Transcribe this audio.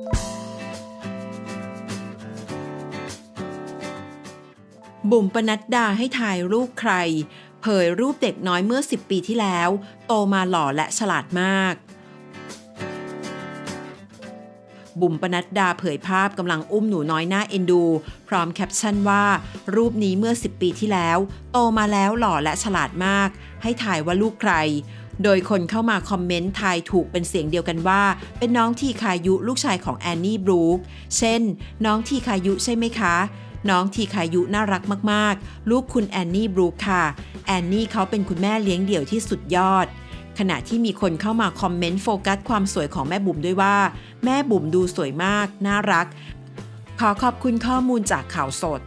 บุ๋มปนัดดาให้ถ่ายรูปใคร เผยรูปเด็กน้อยเมื่อ 10 ปีที่แล้ว โตมาหล่อและฉลาดมาก บุ๋มปนัดดาเผยภาพกำลังอุ้มหนูน้อยหน้าเอ็นดู พร้อมแคปชั่นว่า รูปนี้เมื่อ 10 ปีที่แล้ว โตมาแล้วหล่อและฉลาดมาก ให้ถ่ายว่าลูกใคร โดยคนเข้ามาคอมเมนต์ทายถูกเป็นเสียงเดียวกันว่า เป็นน้องทีคายุลูกชายของแอนนี่บรูคเช่น น้องทีคายุใช่ไหมคะ น้องทีคายุน่ารักมากๆ ลูกคุณแอนนี่บรูคค่ะ แอนนี่เขาเป็นคุณแม่เลี้ยงเดี่ยวที่สุดยอดขณะที่มีคนเข้ามาคอมเมนต์โฟกัสความสวยของแม่บุ๋มด้วยว่า แม่บุ๋มดูสวยมาก น่ารัก ขอขอบคุณข้อมูลจากข่าวสด